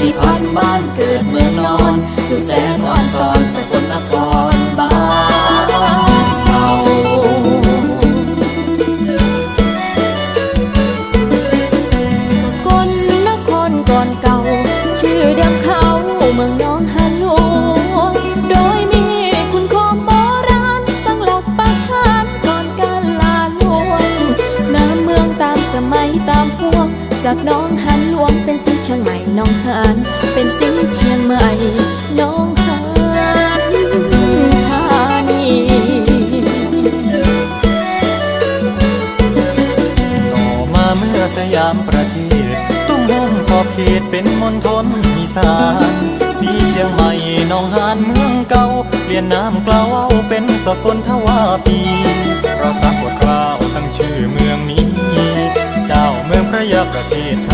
ที่พันบ้านเกิดเมืองนอนสุดแสนอ่อนซ้อนสกลนครบ้านเราสกลนครก่อนเก่า ชื่อเดิมเขาเมืองน้องฮันหลวงโดยมีคุณคมโบราณสังหลักปักฐานก่อนการลาลวงน้ำเมืองตามสมัยตามพวงจากน้องฮันหลวงานเป็นสีเชียงใหม่น้องหานธานีต่อมาเมื่อสยามประเทศ ตุ้มห้องขอบเขตเป็นมณฑลอีสานสีเชียงใหม่หนองหานเมืองเก่าเปลี่ยนน้ำกล่าวเป็นสกลทวาปีเราสักบทคราวตั้งชื่อเมืองนี้ เจ้าเมืองพระยาประเทศไท